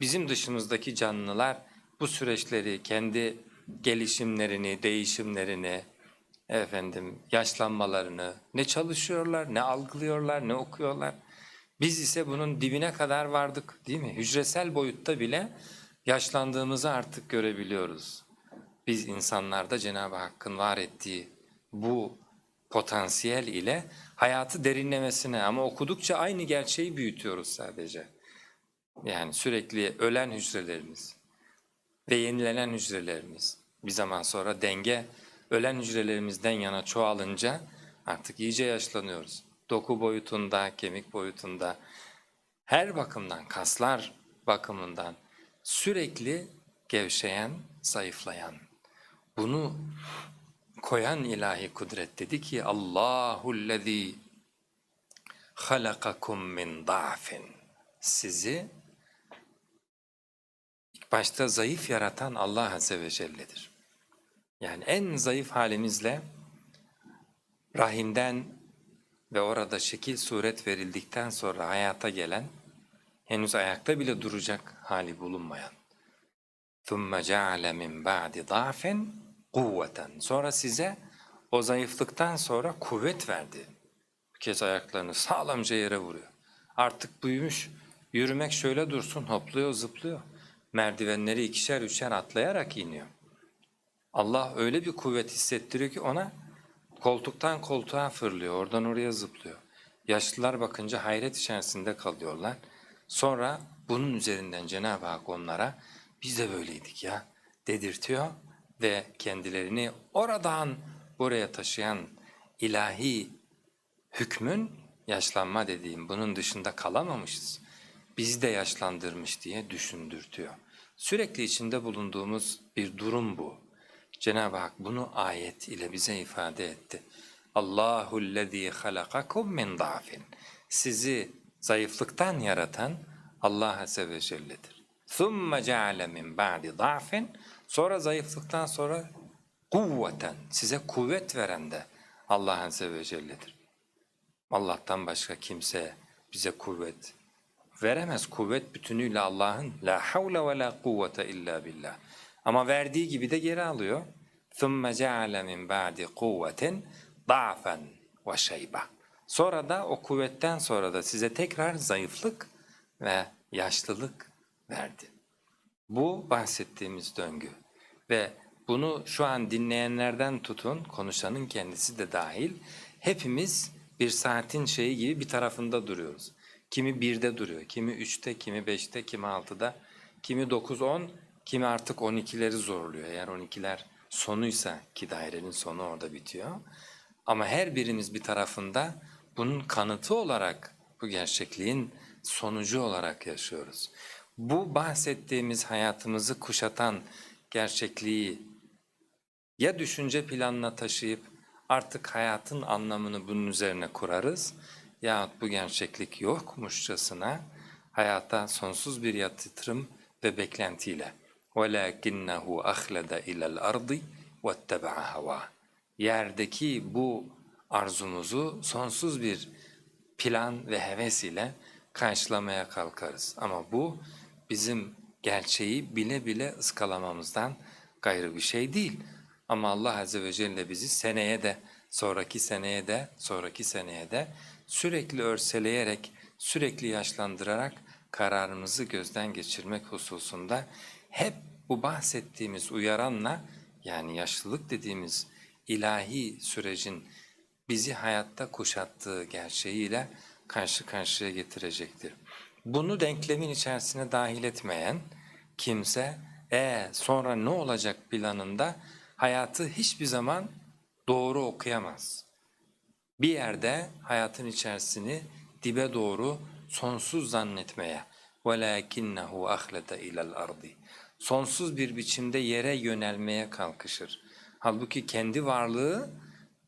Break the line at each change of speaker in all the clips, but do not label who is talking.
Bizim dışımızdaki canlılar bu süreçleri, kendi gelişimlerini, değişimlerini, efendim yaşlanmalarını ne çalışıyorlar, ne algılıyorlar, ne okuyorlar. Biz ise bunun dibine kadar vardık değil mi? Hücresel boyutta bile yaşlandığımızı artık görebiliyoruz. Biz insanlarda Cenab-ı Hakk'ın var ettiği bu potansiyel ile hayatı derinlemesine ama okudukça aynı gerçeği büyütüyoruz sadece. Yani sürekli ölen hücrelerimiz ve yenilenen hücrelerimiz bir zaman sonra denge ölen hücrelerimizden yana çoğalınca artık iyice yaşlanıyoruz. Doku boyutunda, kemik boyutunda her bakımdan, kaslar bakımından sürekli gevşeyen, zayıflayan. Bunu koyan ilahi kudret dedi ki Allahullezî halakakum min da'fin. Sizi başta zayıf yaratan Allah Azze ve Celle'dir. Yani en zayıf halimizle rahimden ve orada şekil suret verildikten sonra hayata gelen, henüz ayakta bile duracak hali bulunmayan. ثُمَّ جَعَلَ مِنْ بَعْدِ ضَعْفٍ قُوَّةً Sonra size o zayıflıktan sonra kuvvet verdi. Bir kez ayaklarını sağlamca yere vuruyor. Artık büyümüş, yürümek şöyle dursun, hopluyor, zıplıyor. Merdivenleri ikişer üçer atlayarak iniyor. Allah öyle bir kuvvet hissettiriyor ki ona koltuktan koltuğa fırlıyor, oradan oraya zıplıyor. Yaşlılar bakınca hayret içerisinde kalıyorlar. Sonra bunun üzerinden Cenab-ı Hak onlara biz de böyleydik ya dedirtiyor ve kendilerini oradan buraya taşıyan ilahi hükmün yaşlanma dediğim bunun dışında kalamamışız Bizi de yaşlandırmış diye düşündürtüyor. Sürekli içinde bulunduğumuz bir durum bu. Cenab-ı Hak bunu ayet ile bize ifade etti. Allahullezî halakakum min da'fin. Sizi zayıflıktan yaratan Allah Azze ve Celle'dir. ثُمَّ جَعَلَ مِنْ بَعْدِ ضَعْفٍ Sonra zayıflıktan sonra kuvveten, size kuvvet veren de Allah Azze ve Celle'dir. Allah'tan başka kimse bize kuvvet veremez. Kuvvet bütünüyle Allah'ın. La havle ve la kuvvete illa billah. Ama verdiği gibi de geri alıyor. ثُمَّ جَعَلَ مِنْ بَعْدِ قُوَّةٍ ضَعْفًا وَشَيْبًا Sonra da o kuvvetten sonra da size tekrar zayıflık ve yaşlılık verdi. Bu bahsettiğimiz döngü ve bunu şu an dinleyenlerden tutun, konuşanın kendisi de dahil, hepimiz bir saatin şeyi gibi bir tarafında duruyoruz. Kimi birde duruyor, kimi üçte, kimi beşte, kimi altıda, kimi dokuz on, kimi artık on ikileri zorluyor. Eğer on ikiler sonuysa ki dairenin sonu orada bitiyor. Ama her birimiz bir tarafında bunun kanıtı olarak bu gerçekliğin sonucu olarak yaşıyoruz. Bu bahsettiğimiz hayatımızı kuşatan gerçekliği ya düşünce planına taşıyıp artık hayatın anlamını bunun üzerine kurarız yahut bu gerçeklik yokmuşçasına hayata sonsuz bir yatırım ve beklentiyle وَلَاكِنَّهُ أَخْلَدَ إِلَى الْأَرْضِ وَاتَّبَعَ هَوَى Yerdeki bu arzumuzu sonsuz bir plan ve heves ile karşılamaya kalkarız. Ama bu bizim gerçeği bile bile ıskalamamızdan gayrı bir şey değil. Ama Allah Azze ve Celle bizi seneye de, sonraki seneye de, sonraki seneye de sürekli örseleyerek, sürekli yaşlandırarak kararımızı gözden geçirmek hususunda hep bu bahsettiğimiz uyaranla yani yaşlılık dediğimiz ilahi sürecin bizi hayatta kuşattığı gerçeğiyle karşı karşıya getirecektir. Bunu denklemin içerisine dahil etmeyen kimse e sonra ne olacak planında hayatı hiçbir zaman doğru okuyamaz Bir yerde hayatın içerisini dibe doğru sonsuz zannetmeye وَلَاكِنَّهُ أَخْلَدَ اِلَى الْأَرْضِ Sonsuz bir biçimde yere yönelmeye kalkışır. Halbuki kendi varlığı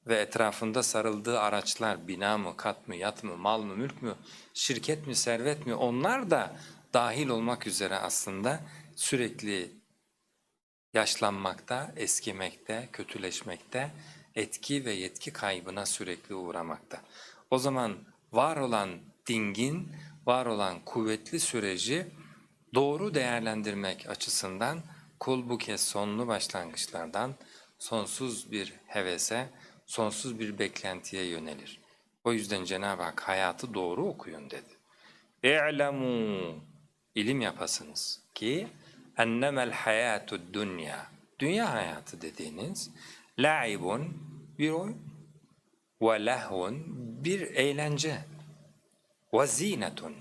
ve etrafında sarıldığı araçlar bina mı, kat mı, yat mı, mal mı, mülk mü, şirket mi, servet mi onlar da dahil olmak üzere aslında sürekli yaşlanmakta, eskimekte, kötüleşmekte, etki ve yetki kaybına sürekli uğramakta. O zaman var olan dingin, var olan kuvvetli süreci doğru değerlendirmek açısından kul bu kez sonlu başlangıçlardan sonsuz bir hevese, sonsuz bir beklentiye yönelir. O yüzden Cenab-ı Hak hayatı doğru okuyun dedi. İ'lemû ilim yapasınız ki ennemel hayatud dünya dünya hayatı dediğiniz la'ibun bir oyun. Ve lehvun bir eğlence. Ve zinetun.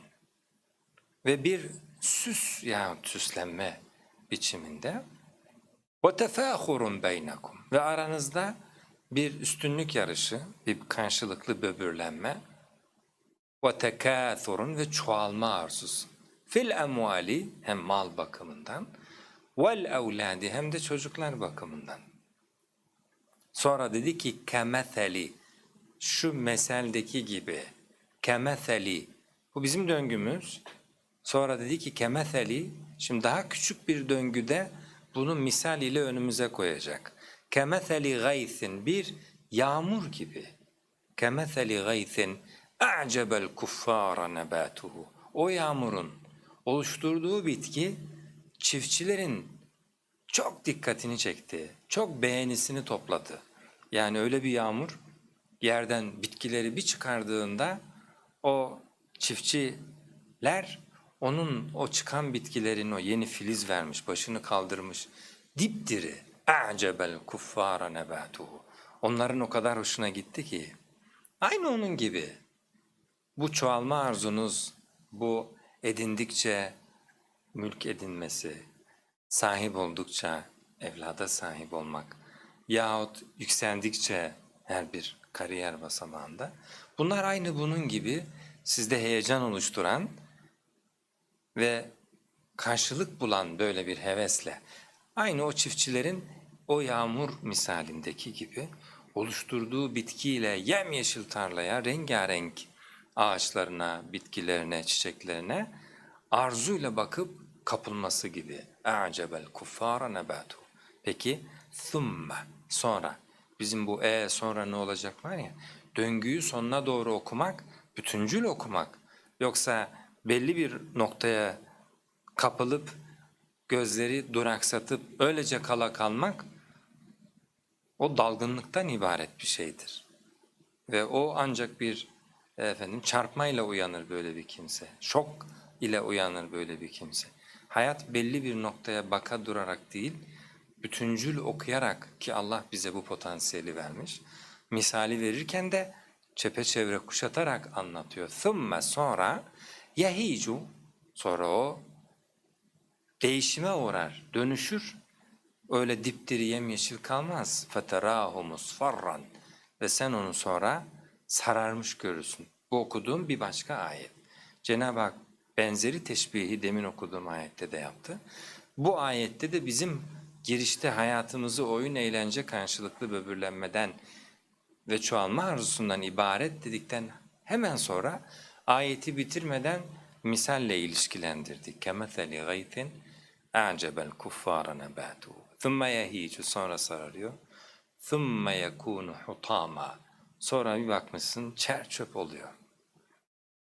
Ve bir süs yahut süslenme biçiminde. Ve tefâhurun beynekum. Ve aranızda bir üstünlük yarışı, bir karşılıklı böbürlenme. Ve tekâthurun ve çoğalma arzusu. Fil emvali hem mal bakımından. Vel evladi hem de çocuklar bakımından. Sonra dedi ki kemetheli şu meseldeki gibi kemetheli bu bizim döngümüz. Sonra dedi ki kemetheli şimdi daha küçük bir döngüde bunu misal ile önümüze koyacak. Kemetheli gaythin bir yağmur gibi. Kemetheli gaythin a'cebel kuffara nebatuhu. O yağmurun oluşturduğu bitki çiftçilerin çok dikkatini çekti. Çok beğenisini topladı. Yani öyle bir yağmur yerden bitkileri bir çıkardığında o çiftçiler onun o çıkan bitkilerin o yeni filiz vermiş, başını kaldırmış dipdiri a'cebel kuffara nebatuhu. Onların o kadar hoşuna gitti ki aynı onun gibi bu çoğalma arzunuz, bu edindikçe mülk edinmesi, sahip oldukça evlada sahip olmak yahut yükseldikçe her bir kariyer basamağında bunlar aynı bunun gibi sizde heyecan oluşturan ve karşılık bulan böyle bir hevesle aynı o çiftçilerin o yağmur misalindeki gibi oluşturduğu bitkiyle yemyeşil tarlaya rengarenk ağaçlarına, bitkilerine, çiçeklerine arzuyla bakıp kapılması gibi. A'cebel kuffara nebatu. Peki thumme sonra bizim bu e sonra ne olacak var ya döngüyü sonuna doğru okumak, bütüncül okumak yoksa belli bir noktaya kapılıp gözleri duraksatıp öylece kala kalmak o dalgınlıktan ibaret bir şeydir. Ve o ancak bir efendim çarpmayla uyanır böyle bir kimse. Şok ile uyanır böyle bir kimse. Hayat belli bir noktaya baka durarak değil, bütüncül okuyarak ki Allah bize bu potansiyeli vermiş. Misali verirken de çepeçevre kuşatarak anlatıyor. Thumma sonra yahicu sonra o değişime uğrar, dönüşür. Öyle dipdiri yemyeşil kalmaz. Feterahu musfarran ve sen onu sonra sararmış görürsün. Bu okuduğum bir başka ayet. Cenab-ı Hak benzeri teşbihi demin okuduğum ayette de yaptı. Bu ayette de bizim girişte hayatımızı oyun eğlence karşılıklı böbürlenmeden ve çoğalma arzusundan ibaret dedikten hemen sonra ayeti bitirmeden misalle ilişkilendirdik. كَمَثَلِ غَيْثٍ اَعْجَبَ الْكُفَّارَ نَبَاتُهُ ثُمَّ يَهِيجُ sonra sararıyor. ثُمَّ يَكُونُ حُطَامًا Sonra bir bakmışsın çer çöp oluyor.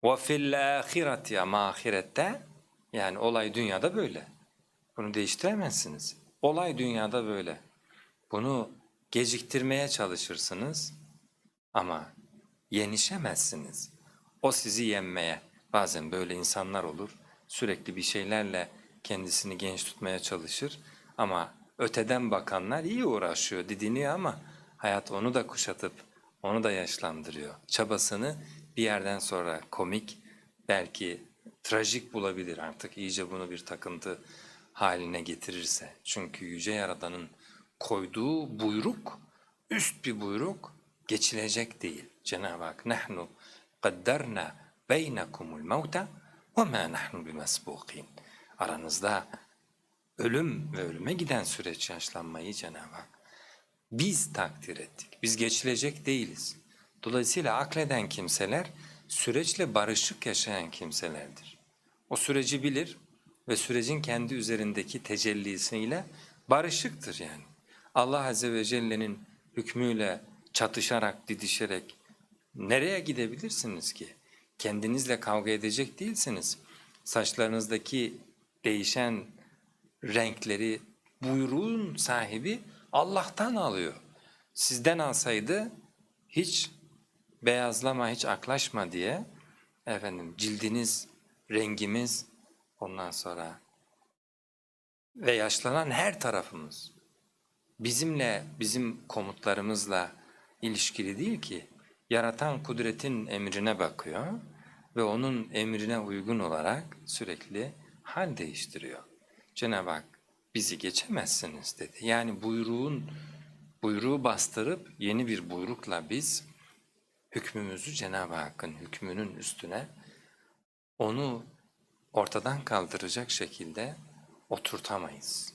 Ve fil ahireti ama ahirette yani olay dünyada böyle. Bunu değiştiremezsiniz. Olay dünyada böyle. Bunu geciktirmeye çalışırsınız ama yenişemezsiniz. O sizi yenmeye. Bazen böyle insanlar olur. Sürekli bir şeylerle kendisini genç tutmaya çalışır ama öteden bakanlar iyi uğraşıyor, didiniyor ama hayat onu da kuşatıp onu da yaşlandırıyor. Çabasını bir yerden sonra komik, belki trajik bulabilir artık iyice bunu bir takıntı haline getirirse. Çünkü Yüce Yaradan'ın koyduğu buyruk, üst bir buyruk geçilecek değil. Cenab-ı Hak nahnu kaddarna beynekumul mevte ve ma nahnu bimesbukin. Aranızda ölüm ve ölüme giden süreç yaşlanmayı Cenab-ı Hak biz takdir ettik. Biz geçilecek değiliz. Dolayısıyla akleden kimseler süreçle barışık yaşayan kimselerdir. O süreci bilir ve sürecin kendi üzerindeki tecellisiyle barışıktır yani. Allah Azze ve Celle'nin hükmüyle çatışarak, didişerek nereye gidebilirsiniz ki? Kendinizle kavga edecek değilsiniz. Saçlarınızdaki değişen renkleri buyruğun sahibi Allah'tan alıyor. Sizden alsaydı hiç beyazlama, hiç aklaşma diye efendim cildiniz, rengimiz ondan sonra ve yaşlanan her tarafımız bizimle, bizim komutlarımızla ilişkili değil ki. Yaratan kudretin emrine bakıyor ve onun emrine uygun olarak sürekli hal değiştiriyor. Cenab-ı Hak bizi geçemezsiniz dedi. Yani buyruğun buyruğu bastırıp yeni bir buyrukla biz hükmümüzü Cenab-ı Hakk'ın hükmünün üstüne onu ortadan kaldıracak şekilde oturtamayız.